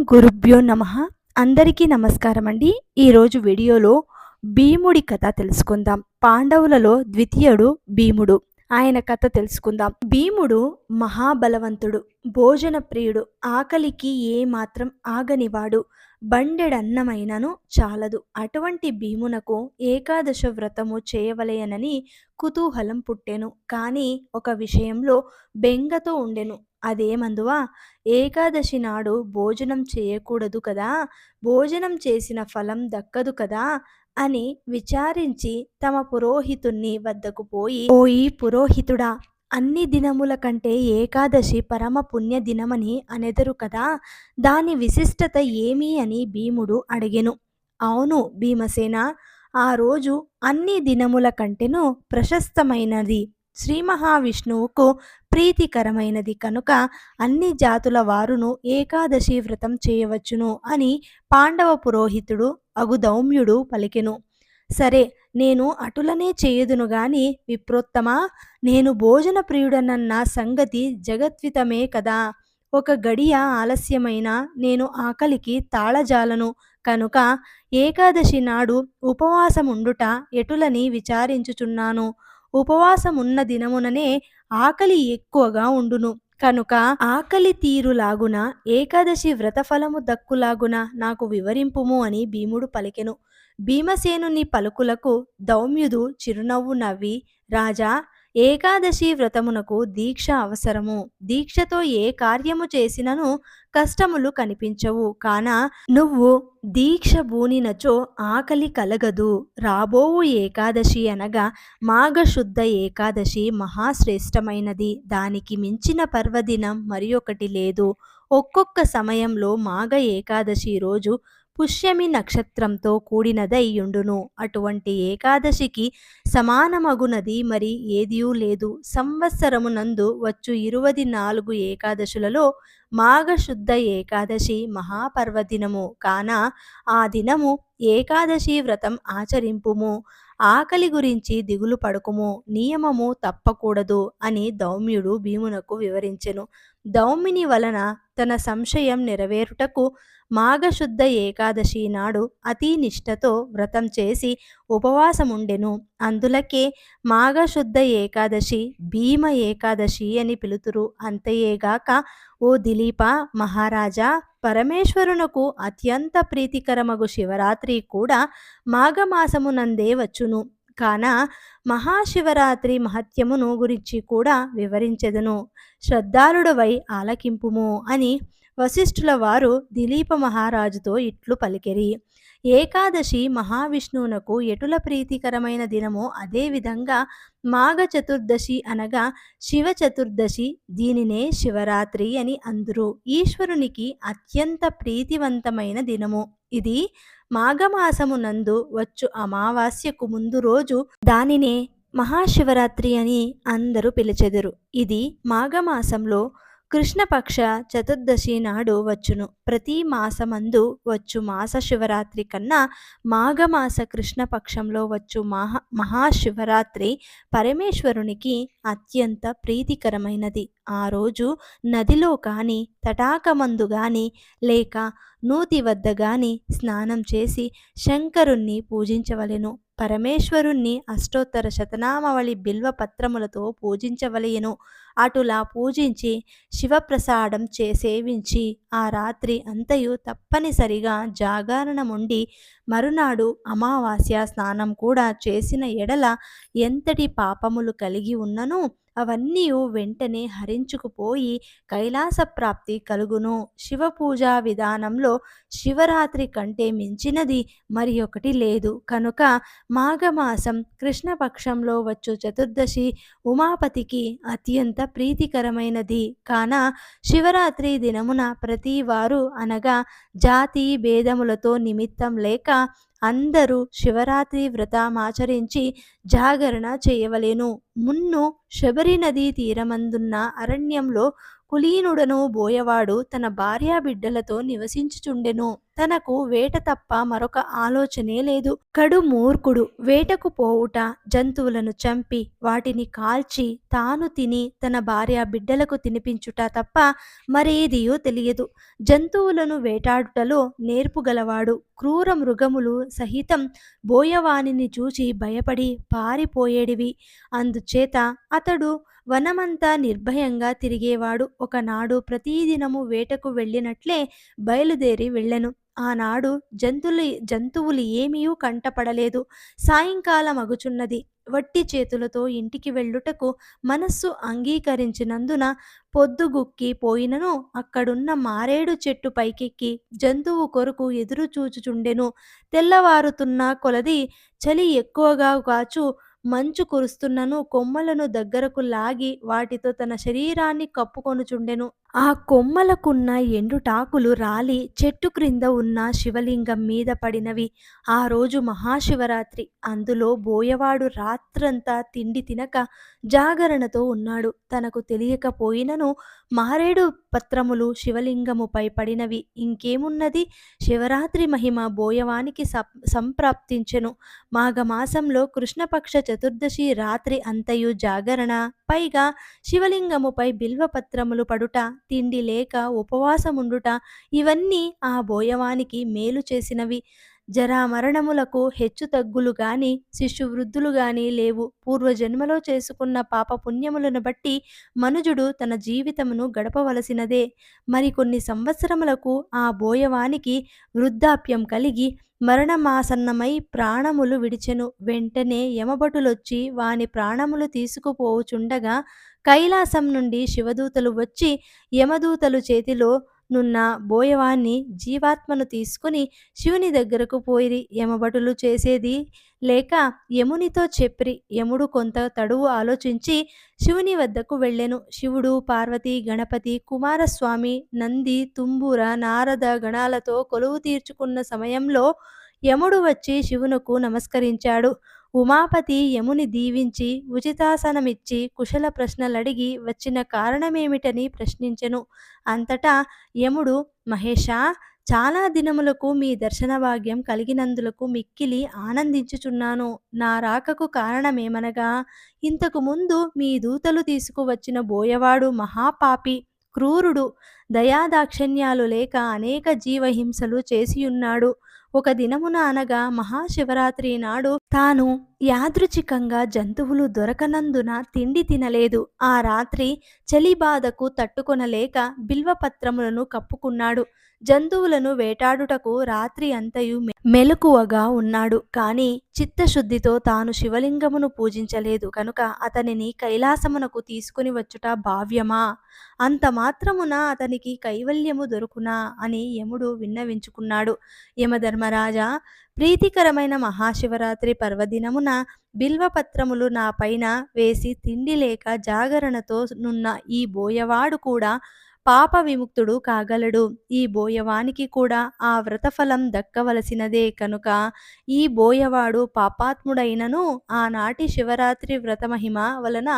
గురుభ్యో నమ. అందరికీ నమస్కారం అండి ఈరోజు వీడియోలో భీముడి కథ తెలుసుకుందాం. పాండవులలో ద్వితీయుడు భీముడు. ఆయన కథ తెలుసుకుందాం. భీముడు మహాబలవంతుడు భోజన ప్రియుడు ఆకలికి ఏ మాత్రం ఆగనివాడు బండెడన్నమైనను చాలదు. అటువంటి భీమునకు ఏకాదశ వ్రతము చేయవలయనని కుతూహలం పుట్టెను. కానీ ఒక విషయంలో బెంగతో ఉండెను. అదేమందువా? ఏకాదశి నాడు భోజనం చేయకూడదు కదా? భోజనం చేసిన ఫలం దక్కదు కదా? అని విచారించి తమ పురోహితుణ్ణి వద్దకు పోయి పోయి పురోహితుడా అన్ని దినముల కంటే ఏకాదశి పరమ పుణ్య దినమని అనెదరు కదా? దాని విశిష్టత ఏమి? అని భీముడు అడిగెను. అవును భీమసేన ఆ రోజు అన్ని దినముల కంటేను ప్రశస్తమైనది. శ్రీ మహావిష్ణువుకు ప్రీతికరమైనది కనుక అన్ని జాతుల వారును ఏకాదశి వ్రతం చేయవచ్చును అని పాండవ పురోహితుడు అగుదౌమ్యుడు పలికెను. సరే నేను అటులనే చేయుదును గాని విప్రోత్తమా? నేను భోజన ప్రియుడనన్న సంగతి జగత్వితమే కదా. ఒక గడియ ఆలస్యమైన నేను ఆకలికి తాళజాలను కనుక ఏకాదశి నాడు ఉపవాసముండుట ఎటులని విచారించుచున్నాను? ఉపవాసమున్న దినముననే ఆకలి ఎక్కువగా ఉండును. కనుక ఆకలి తీరులాగున ఏకాదశి వ్రతఫలము దక్కులాగున నాకు వివరింపుము అని భీముడు పలికెను. భీమసేనుని పలుకులకు దౌమ్యుడు చిరునవ్వు నవ్వి రాజా ఏకాదశి వ్రతమునకు దీక్ష అవసరము. దీక్షతో ఏ కార్యము చేసినను కష్టములు కనిపించవు. కాన నువ్వు దీక్ష బూనినచో ఆకలి కలగదు. రాబోవు ఏకాదశి అనగా మాఘశుద్ధ ఏకాదశి మహాశ్రేష్టమైనది. దానికి మించిన పర్వదినం మరి ఒకటి లేదు. ఒక్కొక్క సమయంలో మాఘ ఏకాదశి రోజు పుష్యమి నక్షత్రంతో కూడినదైయుండును అటువంటి ఏకాదశికి సమానమగునది మరి ఏదియూ లేదు. సంవత్సరమునందు వచ్చు ఇరువది నాలుగు ఏకాదశులలో మాఘశుద్ధ ఏకాదశి మహాపర్వదినము. కాన ఆ దినము ఏకాదశి వ్రతం ఆచరింపుము. ఆకలి గురించి దిగులు పడుకుము. నియమము తప్పకూడదు అని దౌమ్యుడు భీమునకు వివరించెను. దౌమిని వలన తన సంశయం నెరవేరుటకు మాఘశుద్ధ ఏకాదశి నాడు అతి నిష్ఠతో వ్రతం చేసి ఉపవాసముండెను. అందులకే మాఘశుద్ధ ఏకాదశి భీమ ఏకాదశి అని పిలుతురు. అంతయేగాక ఓ దిలీప మహారాజా పరమేశ్వరునకు అత్యంత ప్రీతికరమగు శివరాత్రి కూడా మాఘమాసమునందే వచ్చును. కాన మహాశివరాత్రి మహత్యమును గురించి కూడా వివరించెదను. శ్రద్ధాళుడవై ఆలకింపుము అని వశిష్ఠుల వారు దిలీప మహారాజుతో ఇట్లు పలికెరి. ఏకాదశి మహావిష్ణువునకు ఎటుల ప్రీతికరమైన దినమో అదేవిధంగా మాఘ చతుర్దశి అనగా శివ చతుర్దశి దీనినే శివరాత్రి అని అందురు. ఈశ్వరునికి అత్యంత ప్రీతివంతమైన దినము. ఇది మాఘమాసమునందు వచ్చు అమావాస్యకు ముందు రోజు దానినే మహాశివరాత్రి అని అందరూ పిలిచెదరు. ఇది మాఘమాసంలో కృష్ణపక్ష చతుర్దశి నాడు వచ్చును. ప్రతి మాసమందు వచ్చు మాస శివరాత్రి కన్నా మాఘమాస కృష్ణపక్షంలో వచ్చు మహా మహాశివరాత్రి పరమేశ్వరునికి అత్యంత ప్రీతికరమైనది. ఆ రోజు నదిలో కానీ తటాకమందు కానీ లేక నూతి వద్ద గాని స్నానం చేసి శంకరుణ్ణి పూజించవలెను. పరమేశ్వరుణ్ణి అష్టోత్తర శతనామవళి బిల్వ పత్రములతో పూజించవలయను అటులా పూజించి శివప్రసాదం చే సేవించి ఆ రాత్రి అంతయు తప్పనిసరిగా జాగరణముండి మరునాడు అమావాస్య స్నానం కూడా చేసిన ఎడల ఎంతటి పాపములు కలిగి ఉన్నను? అవన్నీ వెంటనే హరించుకుపోయి కైలాస ప్రాప్తి కలుగును. శివ పూజా విధానంలో శివరాత్రి కంటే మించినది మరి ఒకటి లేదు. కనుక మాఘమాసం కృష్ణపక్షంలో వచ్చు చతుర్దశి ఉమాపతికి అత్యంత ప్రీతికరమైనది. కాన శివరాత్రి దినమున ప్రతి వారు అనగా జాతి భేదములతో నిమిత్తం లేక అందరూ శివరాత్రి వ్రతమాచరించి జాగరణ చేయవలెను. మున్ను శబరి నదీ తీరమందున్న అరణ్యంలో కులీనుడను బోయవాడు తన భార్యా బిడ్డలతో నివసించుచుండెను. తనకు వేట తప్ప మరొక ఆలోచనే లేదు. కడు మూర్ఖుడు. వేటకు పోవుట జంతువులను చంపి వాటిని కాల్చి తాను తిని తన భార్య బిడ్డలకు తినిపించుట తప్ప మరేదియో తెలియదు. జంతువులను వేటాడుటలో నేర్పుగలవాడు క్రూర మృగములు సహితం బోయవానిని చూచి భయపడి పారిపోయేడివి. అందుచేత అతడు వనమంతా నిర్భయంగా తిరిగేవాడు ఒకనాడు ప్రతిదినము వేటకు వెళ్ళినట్లే బయలుదేరి వెళ్ళెను. ఆనాడు జంతువులు జంతువులు ఏమీయూ కంటపడలేదు. సాయంకాలం అగుచున్నది. వట్టి చేతులతో ఇంటికి వెళ్ళుటకు మనస్సు అంగీకరించినందున పొద్దుగుక్కి పోయినను. అక్కడున్న మారేడు చెట్టు పైకెక్కి జంతువు కొరకు ఎదురు చూచుచుండెను తెల్లవారుతున్న కొలది చలి ఎక్కువగా కాచు మంచు కురుస్తున్నను కొమ్మలను దగ్గరకు లాగి వాటితో తన శరీరాన్ని కప్పుకొనుచుండెను. ఆ కొమ్మలకున్న ఎండుటాకులు రాలి చెట్టు క్రింద ఉన్న శివలింగం మీద పడినవి. ఆ రోజు మహాశివరాత్రి. అందులో బోయవాడు రాత్రంతా తిండి తినక జాగరణతో ఉన్నాడు. తనకు తెలియకపోయినను మారేడు పత్రములు శివలింగముపై పడినవి. ఇంకేమున్నది? శివరాత్రి మహిమ బోయవానికి సంప్రాప్తించెను. మాఘమాసంలో కృష్ణపక్ష చతుర్దశి రాత్రి అంతయు జాగరణ. పైగా శివలింగముపై బిల్వపత్రములు పడుట తిండి లేక ఉపవాసముండుట ఇవన్నీ ఆ బోయవానికి మేలు చేసినవి. జరామరణములకు హెచ్చు తగ్గులు గాని శిశువృద్ధులు గాని లేవు. పూర్వజన్మలో చేసుకున్న పాప పుణ్యములను బట్టి మనుజుడు తన జీవితమును గడపవలసినదే. మరికొన్ని సంవత్సరములకు ఆ బోయవానికి వృద్ధాప్యం కలిగి మరణమాసన్నమై ప్రాణములు విడిచెను. వెంటనే యమభటులొచ్చి వాని ప్రాణములు తీసుకుపోవుచుండగా కైలాసం నుండి శివదూతలు వచ్చి యమదూతలు చేతిలో నున్న బోయవాణ్ణి జీవాత్మను తీసుకుని శివుని దగ్గరకు పోయిరి యమభటులు చేసేది లేక యమునితో చెప్పిరి. యముడు కొంత తడువు ఆలోచించి శివుని వద్దకు వెళ్ళెను. శివుడు పార్వతి గణపతి కుమారస్వామి నంది తుంబూర నారద గణాలతో కొలువు తీర్చుకున్న సమయంలో యముడు వచ్చి శివునకు నమస్కరించాడు. ఉమాపతి యముని దీవించి ఉచితాసనమిచ్చి కుశల ప్రశ్నలడిగి వచ్చిన కారణమేమిటని ప్రశ్నించెను. అంతటా యముడు మహేషా చాలా దినములకు మీ దర్శన భాగ్యం కలిగినందులకు మిక్కిలి ఆనందించుచున్నాను. నా రాకకు కారణమేమనగా ఇంతకు ముందు మీ దూతలు తీసుకువచ్చిన బోయవాడు మహాపాపి క్రూరుడు దయాదాక్షిణ్యాలు లేక అనేక జీవహింసలు చేసియున్నాడు. ఒక దినమున అనగా మహాశివరాత్రి నాడు తాను యాదృచికంగా జంతువులు దొరకనందున తిండి తినలేదు. ఆ రాత్రి చలి బాధకు తట్టుకొనలేక బిల్వపత్రములను కప్పుకున్నాడు. జంతువులను వేటాడుటకు రాత్రి అంతయు మెలకువగా ఉన్నాడు. కాని చిత్తశుద్ధితో తాను శివలింగమును పూజించలేదు. కనుక అతనిని కైలాసమునకు తీసుకుని వచ్చుట భావ్యమా? అంత మాత్రమున అతనికి కైవల్యము దొరుకునా? అని యముడు విన్నవించుకున్నాడు. యమధర్మరాజా ప్రీతికరమైన మహాశివరాత్రి పర్వదినమున బిల్వపత్రములు నా పైన వేసి తిండి లేక జాగరణతో నున్న ఈ బోయవాడు కూడా పాప విముక్తుడు కాగలడు. ఈ బోయవానికి కూడా ఆ వ్రతఫలం దక్కవలసినదే కనుక ఈ బోయవాడు పాపాత్ముడైనను ఆనాటి శివరాత్రి వ్రతమహిమ వలన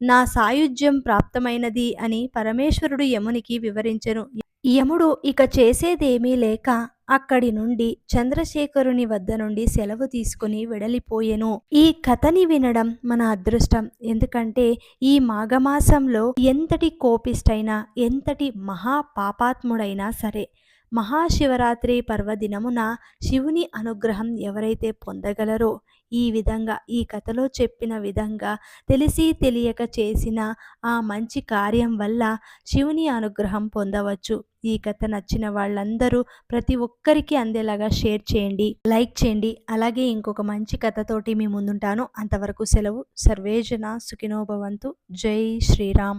నా సాయుధ్యం ప్రాప్తమైనది అని పరమేశ్వరుడు యమునికి వివరించెను. యముడు ఇక చేసేదేమీ లేక అక్కడి నుండి చంద్రశేఖరుని వద్ద నుండి సెలవు తీసుకుని వెడలిపోయెను. ఈ కథని వినడం మన అదృష్టం. ఎందుకంటే ఈ మాఘమాసంలో ఎంతటి కోపిష్టైనా ఎంతటి మహా పాపాత్ముడైనా సరే మహాశివరాత్రి పర్వదినమున శివుని అనుగ్రహం ఎవరైతే పొందగలరో ఈ విధంగా ఈ కథలో చెప్పిన విధంగా తెలిసి తెలియక చేసిన ఆ మంచి కార్యం వల్ల శివుని అనుగ్రహం పొందవచ్చు. ఈ కథ నచ్చిన వాళ్ళందరూ ప్రతి ఒక్కరికి అందేలాగా షేర్ చేయండి లైక్ చేయండి. అలాగే ఇంకొక మంచి కథతోటి మీ ముందుంటాను. అంతవరకు సెలవు. సర్వేజన సుఖినోభవంతు జై శ్రీరామ్.